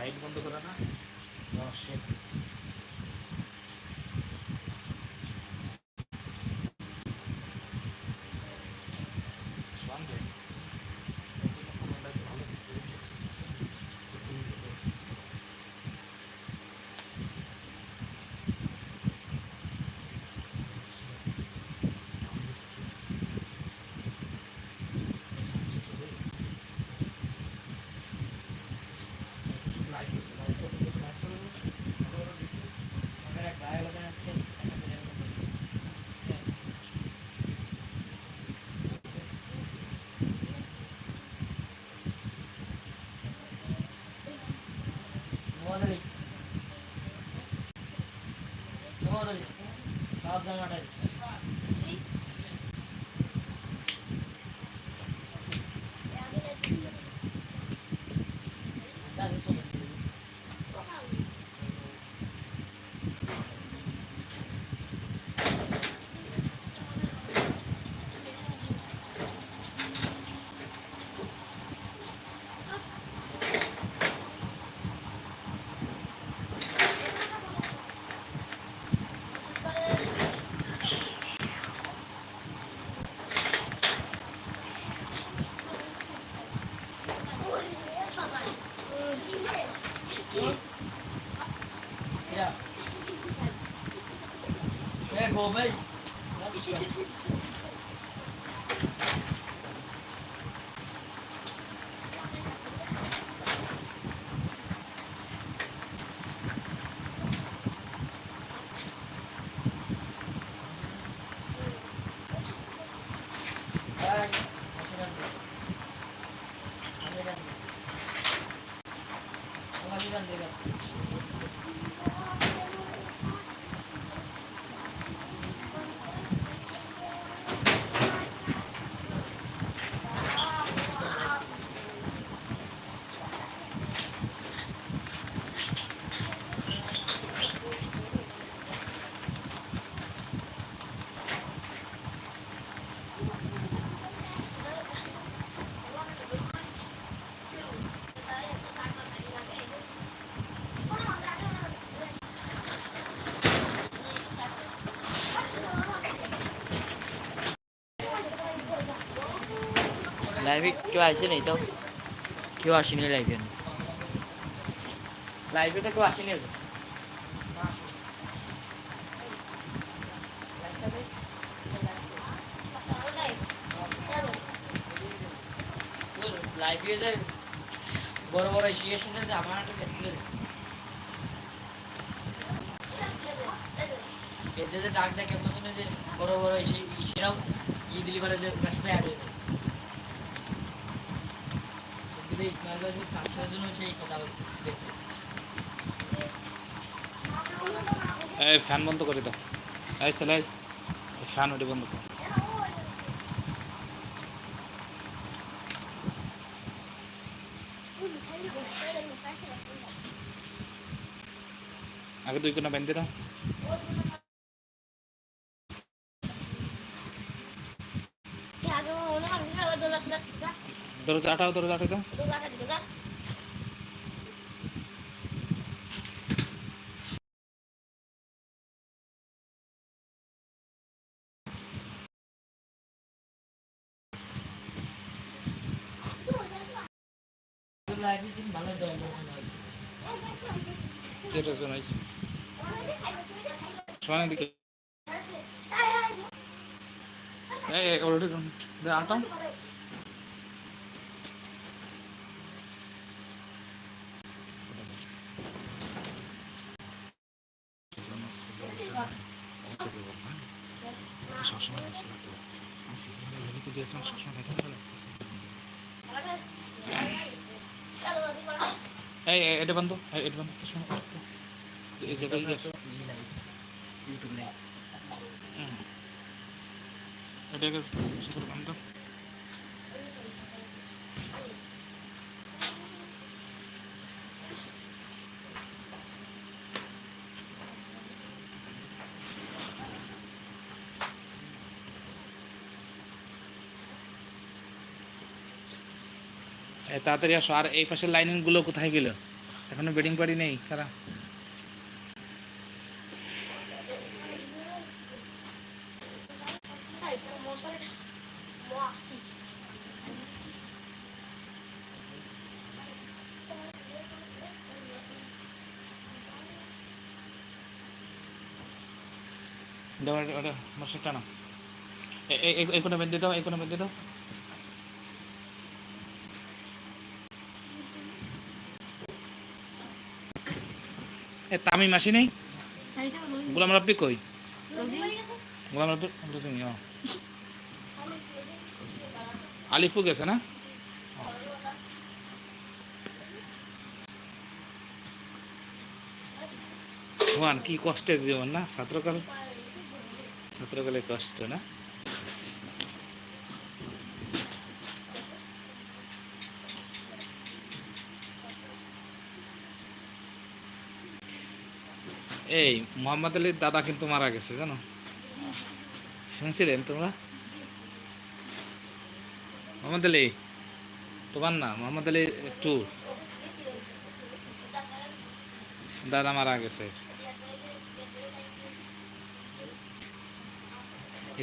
Light বন্ধ করে না। Oh, garden. লাইভে কেউ আসে নেই তো? কেউ আসেনি লাইভে লাইভে তো কেউ আসেনি লাইভে যে বড় বড় যে আমার একটা মেসেজ এই যে ডাক প্রথমে যে বড় বড় এসে ই দিলি যে অ্যাড হয়ে এই ফ্যান বন্ধ করে দাও। এই সেলাই ফ্যান ওটি বন্ধ কর। আগে দুই কোনা বেঁধে দাও। দরজা আটাও দরজা আটাই দাও। যেটা শোনাইছি শোনা দিকে। আটাও সবসময় দেখছি সবসময় দেখছি এই এটা বন্ধ। এটা বন্ধ। শোনো এই জায়গায় ইউটিউব এটাকে শুরু বন্ধ। তাড়াতাড়ি আসো। আর এই পাশের লাইনিংগুলো কোথায় গেল? এখনও বেডিং পার্টি নেই কারা মশলা টানো এই কোনো বেঁধে দাও এই কোনো বেঁধে দাও। এ তামিম আসি নেই? গোলাম রাব্বি কই? গোলাম রাব্বি বুঝিনি ও। আলিফু গেছে না? কি কষ্টের জীবন না? ছাত্রকাল? ছাত্রকালে কষ্ট না? এই মোহাম্মদ আলীর দাদা কিন্তু মারা গেছে জানো? শুনছিলেন তোমরা? মোহাম্মদ আলী তোমার না মোহাম্মদ আলী টু দাদা মারা গেছে।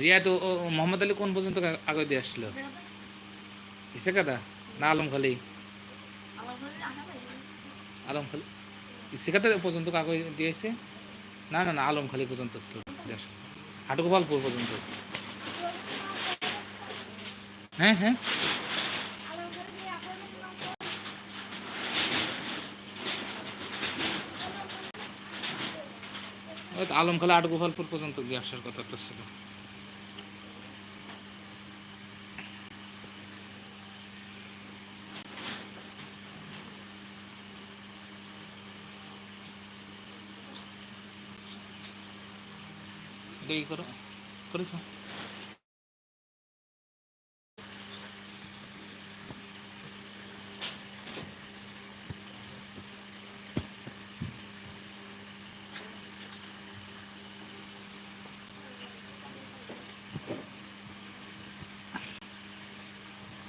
রিয়া তো মোহাম্মদ আলী কোন পর্যন্ত আগে দিয়ে আসলো ইসে কাদা না আলম খালি? আলম খালি? ইসিকাতে পর্যন্ত কাগজ দিয়েছে না না না আলম খালি পর্যন্ত আসলো। পর্যন্ত হ্যাঁ হ্যাঁ আলমখালা আলমখালি আটগোপালপুর পর্যন্ত গিয়ে আসার কথা তো ছিল এটা ই করো করেছ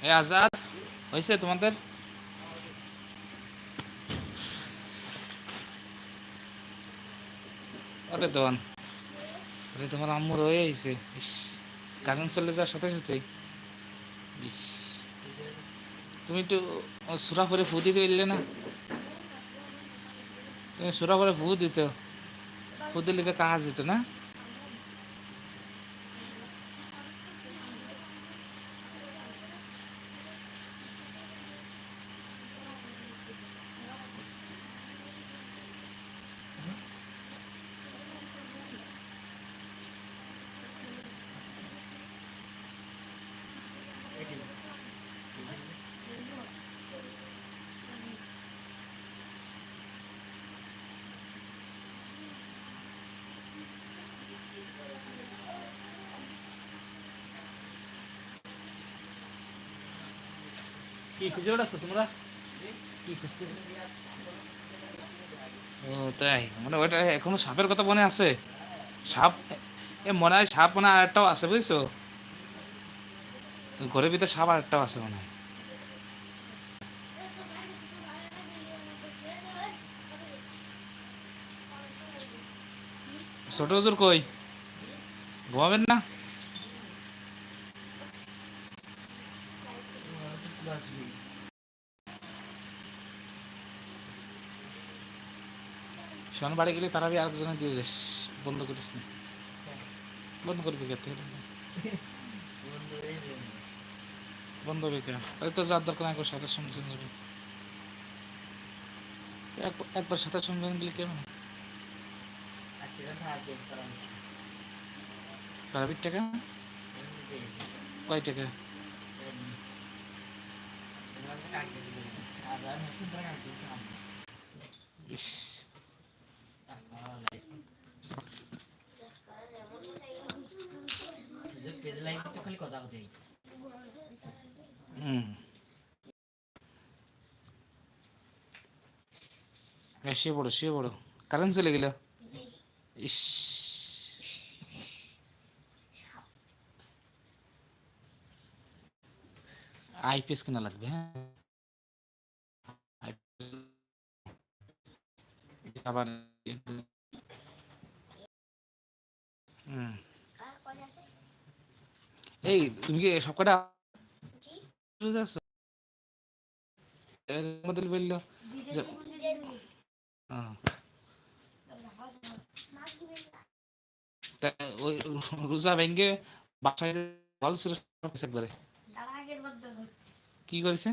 এ আজাদ হয়েছে তোমাদের আরে দোয়ান তাহলে তোমার আম্মু রয়ে আইছে। ইস কারেন্ট চলে যাওয়ার সাথে সাথে ইস। তুমি একটু সুরা পরে ফু দিতে পারলে না? তুমি সুরা পরে ফু দিত। ফু দিলে তো কাজ দিত না? কি খুঁজে বেড়াচ্ছ তোমরা? কি ও, তাই। মানে এখনও সাপের কথা মনে আছে? সাপ, এ মনে হয় সাপ মনে আরেকটাও আছে, বুঝছ? ঘরের ভিতরে সাপ আরেকটাও আছে মনে হয়। ছোট হুজুর কই? ঘুমাবেন না? শোন বাড়ি গেলে তারা আরেকজনে দিয়ে যাস। বন্ধ করিস না। বন্ধ করবি কে থেকে বন্ধ কে? আরে তো যার দরকার একবার সাথে চলে যাবে এক- একবার সাথে সঙ্গে গেলে কেমন? তারাবির টাকা? কয় টাকা? ইস খালি কথা কথাই হুম হ্যাঁ শুয়ে পড়ো শুয়ে পড়ো কারেন্ট চলে গেল ইস আইপিএস কেনা লাগবে হ্যাঁ আবার হুম। এই তুমি কি সব কটা রোজা আছো? বলল যে ওই রোজা ভেঙ্গে বাসায় হিসাব করে কি করেছে?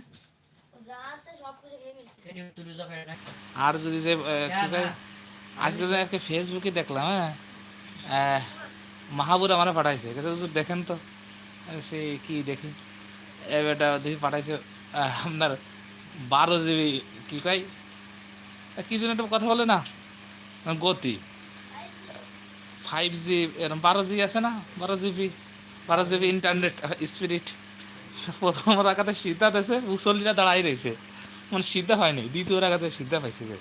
আর যদি যে আজকে যে একটা ফেসবুকে দেখলাম হ্যাঁ? আহ, মাহাবুর আমার পাঠাইছে। দেখেন তো। সে কি দেখি? এবারটা দেখি পাঠাইছে আপনার বারো জিবি, কি কয়? কি যেন একটা কথা বলে না? গতি। ফাইভ জি এরকম বারো জি আছে না? বারো জিবি বারো জিবি ইন্টারনেট স্পিরিট প্রথম রাখাতে সিদ্ধা দিয়েছে, মুসল্লিরা দাঁড়াই রয়েছে। মানে সিদ্ধা হয়নি, দ্বিতীয় রাখাতে সিদ্ধা পাইছে যে।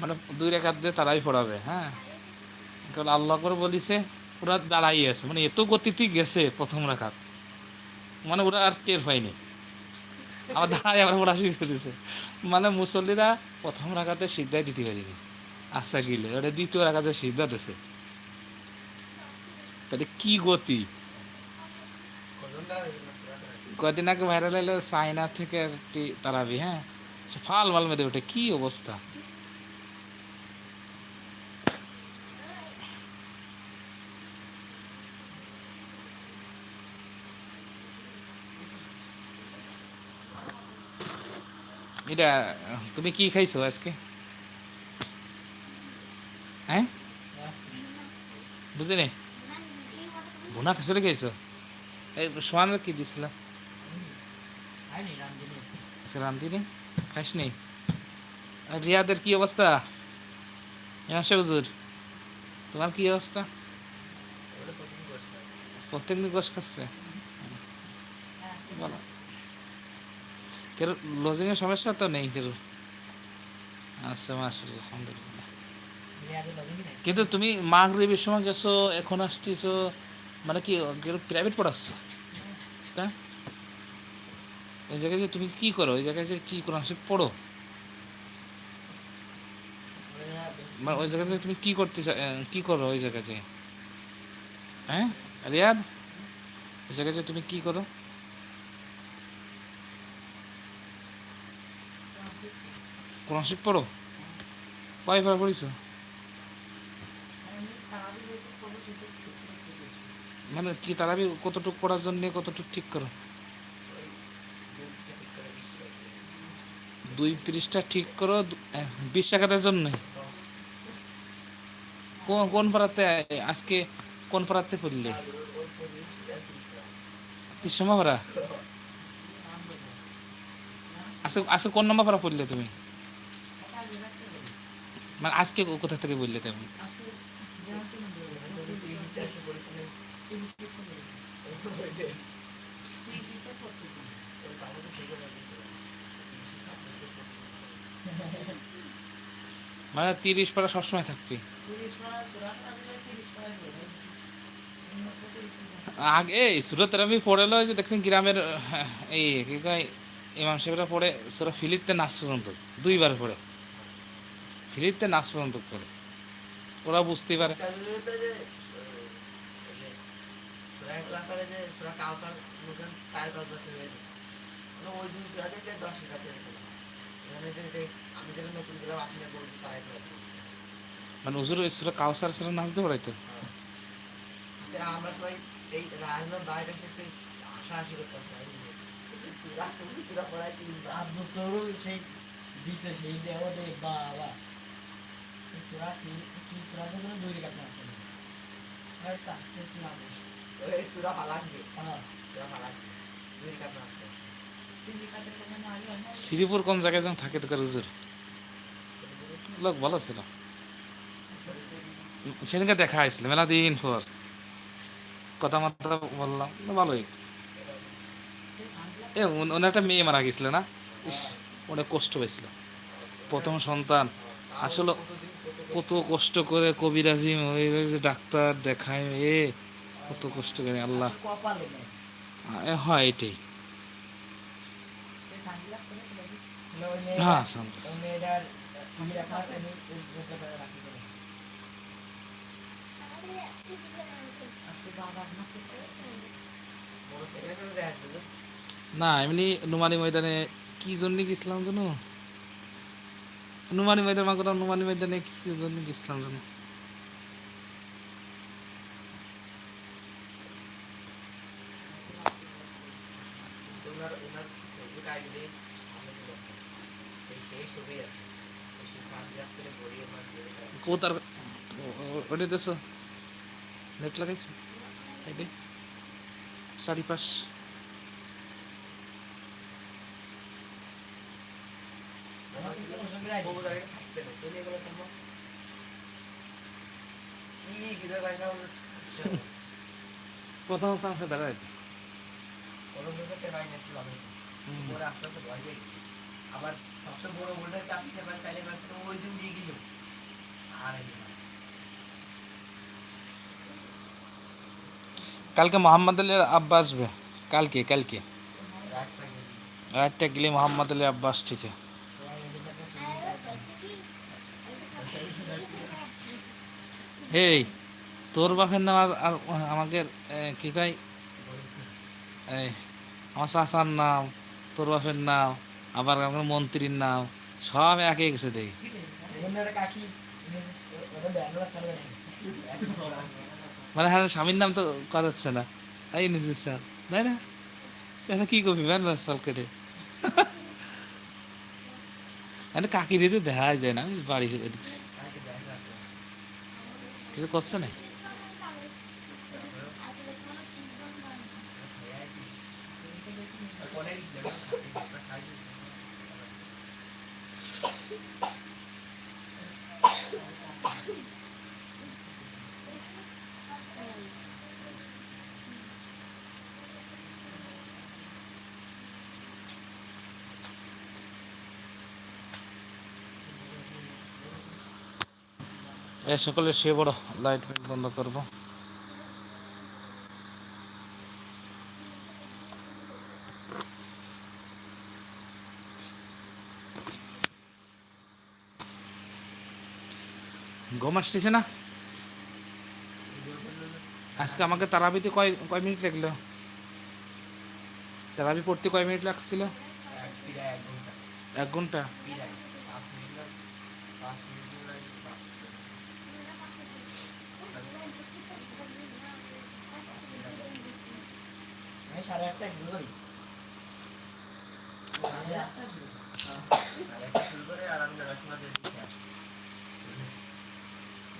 মানে দুই রেখাত তারাই পড়াবে হ্যাঁ? কারণ আল্লাহ করে বলিছে ওরা দাঁড়াই আছে। মানে এত গতিতে গেছে প্রথম রাখাত মানে ওরা আর টের পায়নি। আবার দাঁড়াই আবার ওরা শুরু দিছে মানে মুসল্লিরা প্রথম রাখাতে সিদ্ধাই দিতে পারিনি। আশা গিলে। ওটা দ্বিতীয় রাখাতে সিদ্ধা দিছে তাহলে কি গতি? কদিন আগে ভাইরাল হলো, চায়না থেকে একটি তারাবি হ্যাঁ? ফাল মাল মেরে ওঠে। কি অবস্থা? এটা, তুমি কি খাইছো আজকে? হ্যাঁ? বুঝলি ভুনা খিচুড়ি খাইছো? এই সোয়ানের কি খাইনি রামদিনে রান্ধিনি? খাইস নি রিয়াদের কি অবস্থা? ইয়াসে হুজুর, তোমার কি অবস্থা? প্রত্যেকদিন গোস খাচ্ছে? বলো। কেউ লজিং এর সমস্যা তো নেই কেউ আচ্ছা মাশাআল্লাহ আলহামদুলিল্লাহ। কিন্তু তুমি মাগরিবের সময় গেছো এখন আসতেছো মানে কি প্রাইভেট পড়াচ্ছ? তা? এই জায়গায় যে তুমি কি করো? ওই জায়গায় যে কি কোরআন শরীফ পড়ো? মানে ওই জায়গাতে তুমি কি করতে কি করো ওই জায়গায় যে? হ্যাঁ? রিয়াদ? ওই জায়গায় যে তুমি কি করো? কোরআন শরীফ পড়ো? কয় বার পড়িছো মানে কি তারাবি কতটুক পড়ার জন্য কতটুক ঠিক করো? দুই পৃষ্ঠা ঠিক করো বিশ টাকাদের জন্য। কোন কোন পাড়াতে, আজকে কোন পাড়াতে পড়লে? তিসমা পাড়া? আজকে আজকে কোন নম্বর পাড়া পড়লে তুমি? মানে আজকে কোথা থেকে বললে তুমি? মানে তিরিশ পারা সবসময় থাকবে? আগে সুরতের আমি পড়েলো যে দেখছেন গ্রামের, এই কি কয়, ইমাম সাহেবরা পড়ে সুরা ফিলিতে নাচ পর্যন্ত, দুইবার পড়ে। ফিলিতে নাচ পর্যন্ত পড়ে ওরা বুঝতে পারে। মানে হুজুর সুরা কাউসার সুরা নাচতে পড়াইতো আমরা সবাই এই রাজনাথ বাইরে করতাম চূড়া চূড়া পড়ায় তিনবার আট বছরও সেই দিতে সেই দেওয়া দে বাবা। সুরা কি সুরা দুই কাপ আসতে শ্রীপুর কোন জায়গায় যেন থাকে তোকার হুজুর? লোক ভালো ছিল। সেদিনকে দেখা হয়েছিল, মেলা দিন পর। কথা মাথা বললাম ভালোই। এ ওনার একটা মেয়ে মারা গেছিল না? অনেক কষ্ট হয়েছিল। প্রথম সন্তান। আসলে কত কষ্ট করে কবিরাজি ডাক্তার দেখায়, এ কত কষ্ট করে, আল্লাহ। হয় এটাই। হ্যাঁ না, এমনি নুমানি ময়দানে কি জন্য গেছিলাম জানো? নুমানি ময়দান মাগুরা নুমানি ময়দানে কি জন্য গেছিলাম জানো? ওনার ওনার ফেসবুক আইডিতে আমি তো দেখি সেই সেই ছবি আছে সেই সানগ্লাস করে গড়িয়ে মার জোরে করে। কোথার ওটা দেছো নেট লাগাইছো এটি চারিপাশ আমার কিন্তু ওসবের idea বউ দাঁড়িয়ে থাকবে না, চলে গেলো কেন? কি গিয়ে গাইছে আমাদের? প্রথম চান্সে দাঁড়ায় কোনো কিছু ভাই নাকি হবে পরে আস্তে আস্তে ভয় পেয়ে গেছি। আবার সবচেয়ে বড় ভুলটা হচ্ছে আপনি খেলবেন চাইলে তো ওই দিন দিয়ে গেল। আর কালকে মোহাম্মদ আলীর আব্বা আসবে। কালকে কালকে। রাত রাতটা গেলে মোহাম্মদ আলীর আব্বা সুবিধা হয়। এই। তোর বাপের নাম আর আর আমাকে কি কয় এই আমার চাচার নাম, তোর বাপের নাম, আবার আমার মন্ত্রীর নাম, সব একে গেছে দেখি কাকি মানে হ্যাঁ স্বামীর নাম তো করাচ্ছে না। এই নিজের স্যার, তাই না? এটা কি করবি ম্যান সাল কেটে মানে কাকির তো দেখা যায় না বাড়ি। কিছু করছে না এ সকলে সে বড় লাইট বন্ধ করবো ঘুম আসতেছে না? আজকে আমাকে তারাবিতে কয় কয় মিনিট লাগল? তারাবি পড়তে কয় মিনিট লাগছিল? এক ঘণ্টা। না,